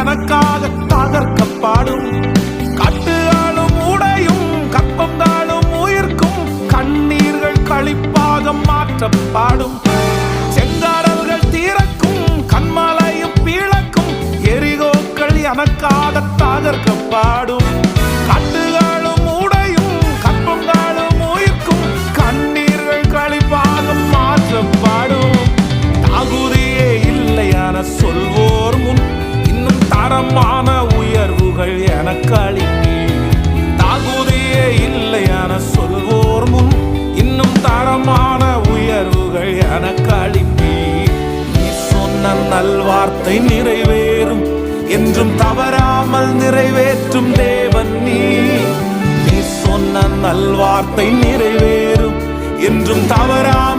எனக்காக தகர்க்க பாடும் கட்டு ஆளும் உடையும் கப்பம் தாழும் உயிர்க்கும். கண்ணீர்கள் கழிப்பாக மாற்ற பாடும் செங்காரல்கள் தீரக்கும் கண்மாலையும் பீழக்கும். எரிகோக்கள் எனக்காக தகர்க்க பாடும் இன்னும் உயர்வுகள் எனக்கு அளிப்பீர் நீ சொன்ன நல்வார்த்தை நிறைவேறும் என்றும் தவறாமல் நிறைவேற்றும் தேவன் நீ. நீ சொன்ன நல்வார்த்தை நிறைவேறும் என்றும் தவறாமல்